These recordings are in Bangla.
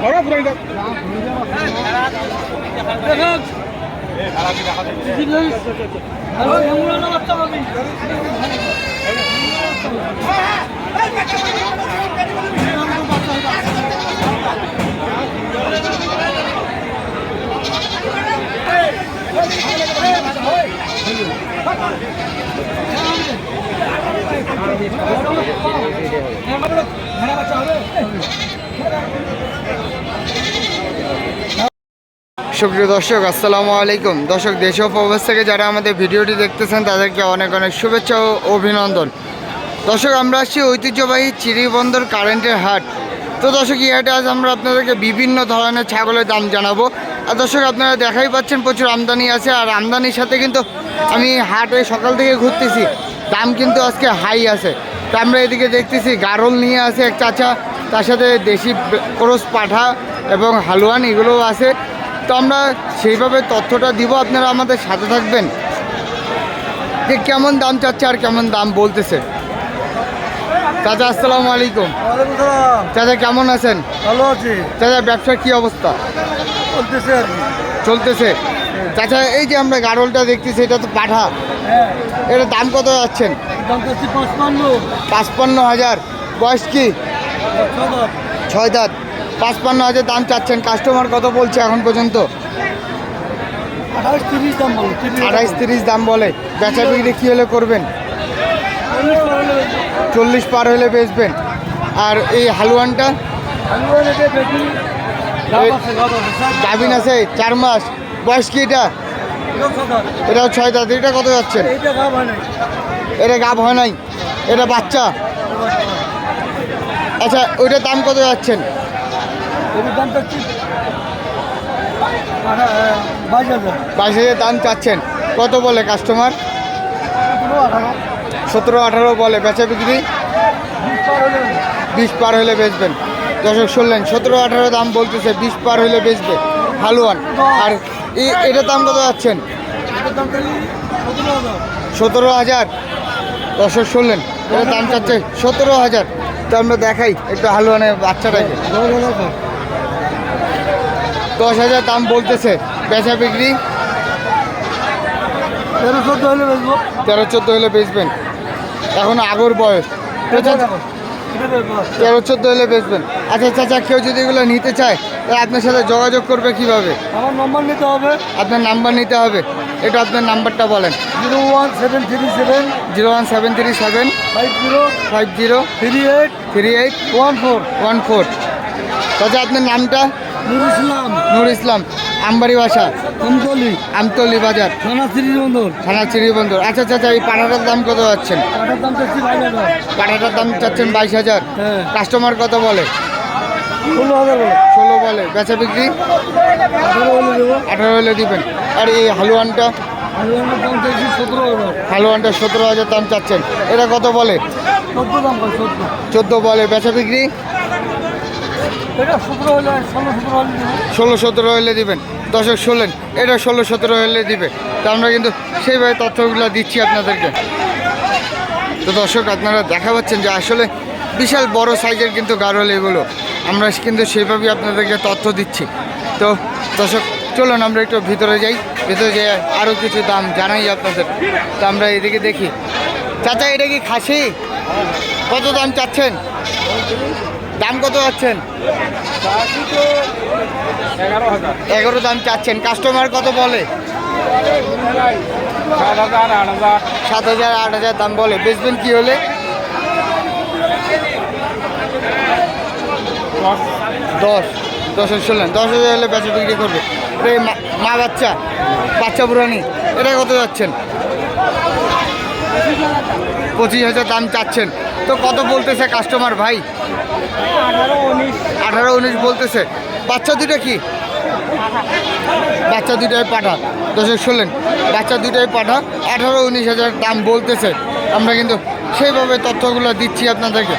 ঘরা ঘুরাই দেখ দেখা সুপ্রিয় দর্শক, আসসালামু আলাইকুম। দর্শক, দেশ ও থেকে যারা আমাদের ভিডিওটি দেখতেছেন, তাদেরকে অনেক অনেক শুভেচ্ছা ও অভিনন্দন। দর্শক, আমরা আসছি ঐতিহ্যবাহী চিরিবন্দর কারেন্টের হাট। তো দর্শক, এই হাটে আজ আমরা আপনাদেরকে বিভিন্ন ধরনের ছাগলের দাম জানাব। আর দর্শক আপনারা দেখাই পাচ্ছেন প্রচুর আমদানি আছে আর আমদানির সাথে কিন্তু আমি হাটে সকাল থেকে ঘুরতেছি দাম কিন্তু আজকে হাই আছে। তো আমরা এদিকে দেখতেছি গারল নিয়ে আছে এক চাচা তার সাথে দেশি ক্রোস পাঠা এবং হালুয়ান এগুলোও আছে। তো আমরা সেইভাবে তথ্যটা দিব আপনারা আমাদের সাথে থাকবেন। যে কেমন দাম চাচ্ছে আর কেমন দাম বলতেছে। চাচা আসসালামু আলাইকুম। চাচা কেমন আছেন? ভালো আছি। চাচা ব্যবসার কি অবস্থা? চলতেছে আর কি। চলতেছে। চাচা এই যে আমরা গাড়লটা দেখতেছি এটা তো পাঠা। হ্যাঁ। এটা দাম কত যাচ্ছেন? পাঁচপান্ন। হাজার। বয়স কি? ছয় দাঁত। পাঁচপান্ন হাজার দাম চাচ্ছেন। কাস্টমার কত বলছে এখন পর্যন্ত? আঠাশ তিরিশ দাম আঠাইশ তিরিশ দাম বলে। বেচা বিক্রি কী হলে করবেন? চল্লিশ পার হলে চল্লিশ পার হলে বেচবেন। আর এই হালুয়ানটা? গাভিন আছে, চার মাস। বয়স কি এটা? এটাও ছয় দাঁত, এটা কত নাই এটা গাভ হয় নাই, এটা বাচ্চা। আচ্ছা ওইটার দাম কত যাচ্ছেন? বাইশ হাজার দাম চাচ্ছেন। কত বলে কাস্টমার সতেরো আঠারো বলে, বেচা বিক্রি? বিশ পার হলে বেচবেন। দর্শক শুনলেন, সতেরো আঠারো দাম বলতেছে, বিশ পার হলে বেচবে, হালুয়ান। আর এটার দাম কত যাচ্ছেন? সতেরো হাজার। দর্শক শুনলেন, এটার দাম চাচ্ছে সতেরো হাজার। তো আমরা দেখাই একটু হালুয়ানের বাচ্চাটাকে। দশ হাজার দাম বলতেছে, বেচা বিক্রি। তেরো চোদ্দ হলে বেচবো। তেরো চোদ্দ হলে বেচবেন। এখন আগর বয়স। এটা তেরো চোদ্দ হলে বেচবেন। আচ্ছা চাচা কেউ যদি এগুলো নিতে চায় তাহলে আপনার সাথে যোগাযোগ করবে কীভাবে? আমার নম্বর নিতে হবে। আপনার নাম্বার নিতে হবে। এটা আপনার নাম্বারটা বলেন। Zero one seven three seven. Zero one seven three seven. Five zero. Five zero. Three eight. Three eight. One four. One four. চাচা আপনার নামটা? নুর ইসলাম। নূর ইসলাম আমবাড়ি বাসা। আমতলি। আমতলি বাজার। থানা শ্রীবন্দর থানা চিড়িবন্দর আচ্ছা আচ্ছা এই পাঠাটার দাম কত যাচ্ছেন? কাটার দাম চাচ্ছেন বাইশ হাজার। হ্যাঁ। কাস্টমার কত বলে? ষোলো হাজার বলে। ষোলো বলে। বেচা বিক্রি? আঠারো হলে দিবেন। আর এই হালুয়ানটা? হালুয়ানটা সতেরো হাজার দাম চাচ্ছেন। এটা কত বলে? চোদ্দ দাম চোদ্দ বলে। বেচা বিক্রি? ষোলো, সতেরো হলে দিবেন। দশক ষোলেন এটা ষোলো, সতেরো হলে দিবে। তা আমরা কিন্তু সেইভাবে তথ্যগুলো দিচ্ছি আপনাদেরকে। তো দর্শক, আপনারা দেখা পাচ্ছেন যে আসলে বিশাল বড় সাইজের কিন্তু গারল এগুলো। আমরা কিন্তু সেইভাবেই আপনাদেরকে তথ্য দিচ্ছি। তো দর্শক, চলুন আমরা একটু ভিতরে যাই। ভিতরে যাই আরও কিছু দাম জানাই আপনাদের। তো আমরা এদিকে দেখি। চাচা, এটা কি খাসি? কত দাম চাচ্ছেন? দাম কত যাচ্ছেন? এগারো দাম চাচ্ছেন। কাস্টমার কত বলে? সাত হাজার, আট হাজার দাম বলে। বেচবেন কি হলে? দশ। দশ শুনলেন দশ হাজার হলে বেচা বিক্রি করবে। মা- বাচ্চা? বাচ্চা বুড়ানি এটা কত যাচ্ছেন? পঁচিশ হাজার দাম চাচ্ছেন। তো কত বলতেছে কাস্টমার ভাই? আঠারো উনিশ বলতেছে। বাচ্চা দুটো কি? বাচ্চা দুটাই পাঠা দর্শক, শুনলেন? বাচ্চা দুটাই পাঠা আঠারো উনিশ হাজার দাম বলতেছে। আমরা কিন্তু সেইভাবে তথ্যগুলো দিচ্ছি আপনাদেরকে।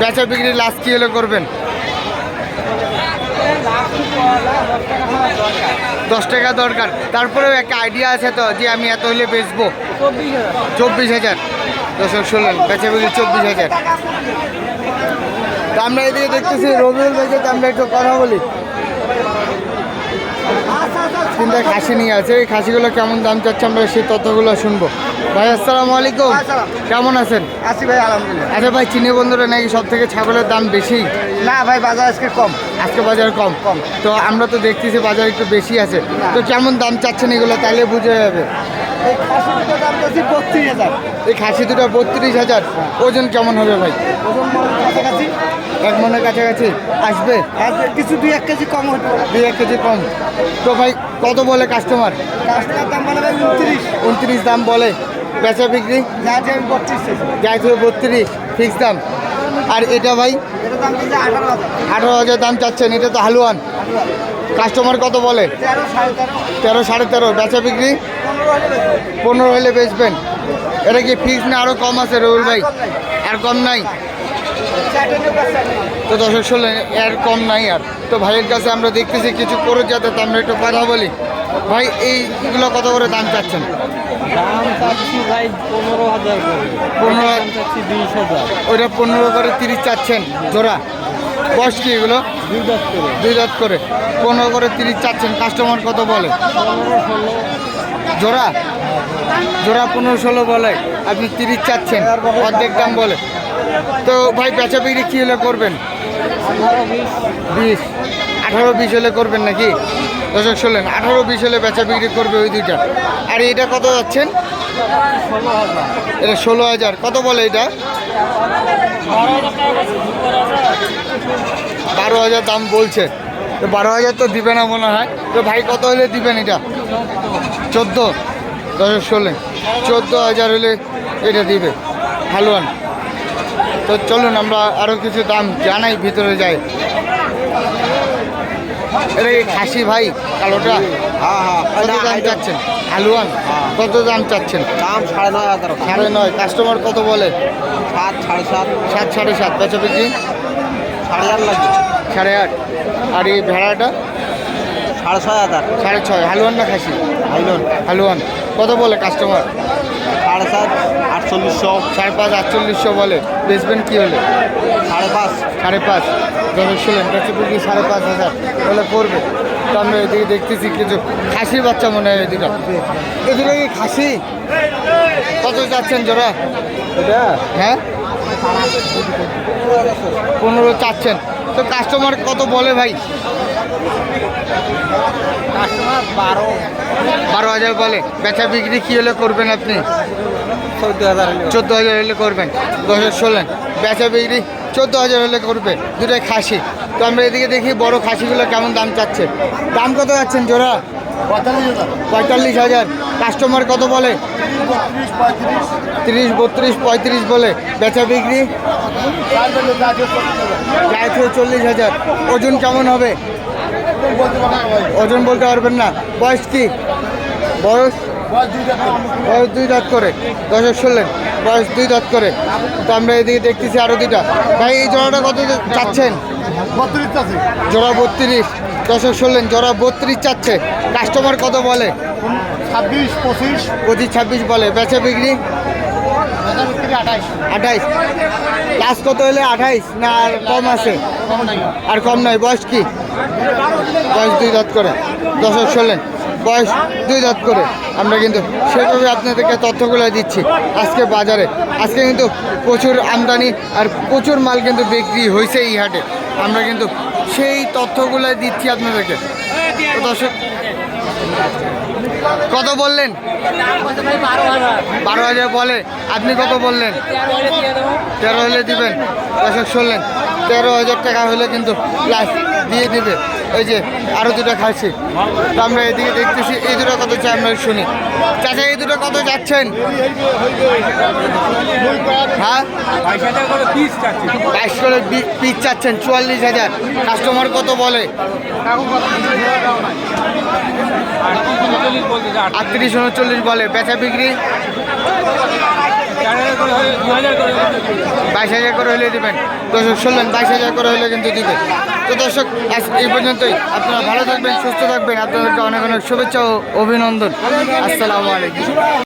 বেচা বিক্রি লাস্ট কী হলে করবেন? দশ টাকা দরকার। তারপরেও একটা আইডিয়া আছে তো, যে আমি এত হলে বেচবো? চব্বিশ হাজার। দর্শক, শুনলেন? বেচা বিক্রি চব্বিশ হাজার। তা আমরা এদিকে দেখতেছি রবিউল ভাইকে তো আমরা একটু কথা বলি। তিনটা খাসি নিয়ে আছে এই খাসিগুলো কেমন দাম চাচ্ছে আমরা সেই তথ্যগুলো শুনব। ভাই আসসালামু আলাইকুম। কেমন আছেন? আছি ভাই আলহামদুলিল্লাহ। আচ্ছা ভাই চিনি বন্ধুরা নাকি সব থেকে ছাগলের দাম বেশি? না ভাই বাজার আজকে কম। আজকে বাজার কম। কম। তো আমরা তো দেখতেছি বাজার একটু বেশি আছে। তো কেমন দাম চাচ্ছেন এগুলো তাহলে বুঝে যাবে। এই খাসি দুটো বত্রিশ হাজার। হাজার ওজন কেমন হবে ভাই? এক মনের কাছাকাছি আসবে। আর কিছু দুই এক কেজি কম হতো দুই এক কেজি কম। তো ভাই কত বলে কাস্টমার কাস্টমার দাম বলে ভাই উনত্রিশ। উনত্রিশ দাম বলে। বেচা বিক্রি? যা আমি বত্রিশ যাই থেকে বত্রিশ ফিক্স দাম। আর এটা ভাই? আঠারো হাজার। দাম চাচ্ছেন এটা তো হালুয়ান। কাস্টমার কত বলে? তেরো সাড়ে তেরো। বেচা বিক্রি? পনেরো হলে বেচবেন। এটা কি ফিক্স না আরও কম আছে রবিল ভাই? আর কম নাই? তো দর্শক শুনলেন এর কম নাই আর। তো ভাইয়ের কাছে আমরা দেখতেছি কিছু করে যাতে তো আমরা একটু কথা বলি। ভাই এইগুলো কত করে দাম চাচ্ছেন? দাম চাচ্ছি ভাই পনেরো হাজার করে। পনেরো চাচ্ছি বিশ হাজার। ওইটা পনেরো করে তিরিশ চাচ্ছেন জোড়া। বয়স কি এগুলো? দুই করে। দুই দাঁত করে। পনেরো করে তিরিশ চাচ্ছেন। কাস্টমার কত বলে? জোড়া? জোড়া পনেরো ষোলো বলে, আপনি তিরিশ চাচ্ছেন, অর্ধেক দাম বলে। তো ভাই, বেচা বিক্রি কী হলে করবেন? বিশ। আঠারো বিশ হলে করবেন নাকি? দর্শক, শুনলেন, আঠারো বিশ হলে বেচা বিক্রি করবে ওই দুইটা। আর এটা কত যাচ্ছেন? এটা ষোলো হাজার। কত বলে এটা? বারো হাজার দাম বলছে। তো বারো হাজার তো দিবে না মনে হয়। তো ভাই, কত হলে দিবেন এটা? চোদ্দ। দর্শক শুনলেন চোদ্দ হাজার হলে এটা দিবে হালুয়ান। তো চলুন আমরা আরও কিছু দাম জানাই ভিতরে যাই। এটা কি খাসি ভাই কালোটা? হ্যাঁ হ্যাঁ। কত দাম চাচ্ছেন? হালুয়ান? কত দাম চাচ্ছেন? দাম সাড়ে নয় হাজার সাড়ে নয়। কাস্টমার কত বলে? সাত সাড়ে সাত। সাত সাড়ে সাত। বেচা বিক্রি? সাড়ে আট লাগবে। সাড়ে আট। আর এই ভেড়াটা? সাড়ে ছয় হাজার। সাড়ে ছয়। হালুয়ান না খাসি? হালুয়ান। হালুয়ান। কত বলে কাস্টমার সাড়ে সাত আটচল্লিশশো। সাড়ে পাঁচ আটচল্লিশশো বলে। বেচবেন কী হলে? সাড়ে পাঁচ। সাড়ে পাঁচ। যখন শুনলেন বিক্রি সাড়ে পাঁচ হাজার। বলে করবে তো আমরা এদিকে দেখতেছি কিছু খাসির বাচ্চা মনে হয় এদিকে। এদিকে কি খাসি? কত যাচ্ছেন জোড়া? এটা? হ্যাঁ? পনেরো চাচ্ছেন। তো কাস্টমার কত বলে ভাই? বারো। হাজার বলে। বেচা বিক্রি কি হলে করবেন আপনি? চোদ্দ হাজার চোদ্দ হাজার হলে করবেন। দশ হাজার ষোলেন। বেচা বিক্রি চোদ্দ হাজার হলে করবে। দুটাই খাসি। তো আমরা এদিকে দেখি বড় খাসিগুলো কেমন দাম চাচ্ছে। দাম কত যাচ্ছেন জোড়া? পঁয়তাল্লিশ হাজার। কাস্টমার কত বলে? তিরিশ বত্রিশ পঁয়ত্রিশ বলে। বেচা বিক্রি? গায়ে চল্লিশ হাজার। ওজন কেমন হবে? ওজন বলতে পারবেন না। বয়স কি? বয়স? বয়স দুই দাঁত করে। দশক শুনলেন বয়স দুই দাঁত করে। তো আমরা এদিকে দেখতেছি আরও দুইটা। ভাই এই জোড়াটা কত চাচ্ছেন? জোড়া বত্রিশ। দশক শুনলেন জোড়া বত্রিশ চাচ্ছে। কাস্টমার কত বলে? ছাব্বিশ পঁচিশ। পঁচিশ ছাব্বিশ বলে। বেচা বিক্রি? আঠাইশ। আঠাইশ কত হলে আঠাইশ না আর কম আছে? আর কম নয় বয়স কি? বয়স দুই দাঁত করে। দশক ষোলেন বয়স দুই দাঁত করে। আমরা কিন্তু সেভাবে আপনাদেরকে তথ্যগুলো দিচ্ছি আজকে বাজারে। আজকে কিন্তু প্রচুর আমদানি আর প্রচুর মাল কিন্তু বিক্রি হয়েছে এই হাটে। আমরা কিন্তু সেই তথ্যগুলো দিচ্ছি আপনাদেরকে। দর্শক কত বললেন? বারো হাজার বলে। আপনি কত বললেন? তেরো হলে দিবেন। দর্শক শুনলেন, তেরো হাজার টাকা হলে কিন্তু প্লাস দিয়ে দিবে। ওই যে আরও দুটো খাচ্ছি তো আমরা এদিকে দেখতেছি, এই দুটো কত চাই আমরা শুনি। চাচা, এই দুটো কত যাচ্ছেন? হ্যাঁ? পিস চাচ্ছেন, চুয়াল্লিশ হাজার। কাস্টমার কত বলে? আটত্রিশ উনচল্লিশ বলে বেচা বিক্রি। বাইশ হাজার করে হলে দেবেন। দর্শক, শুনলেন, বাইশ হাজার করে হলে কিন্তু দিবেন। তো দর্শক এই পর্যন্তই। আপনারা ভালো থাকবেন, সুস্থ থাকবেন। আপনাদেরকে অনেক অনেক শুভেচ্ছা ও অভিনন্দন। আসসালামু আলাইকুম।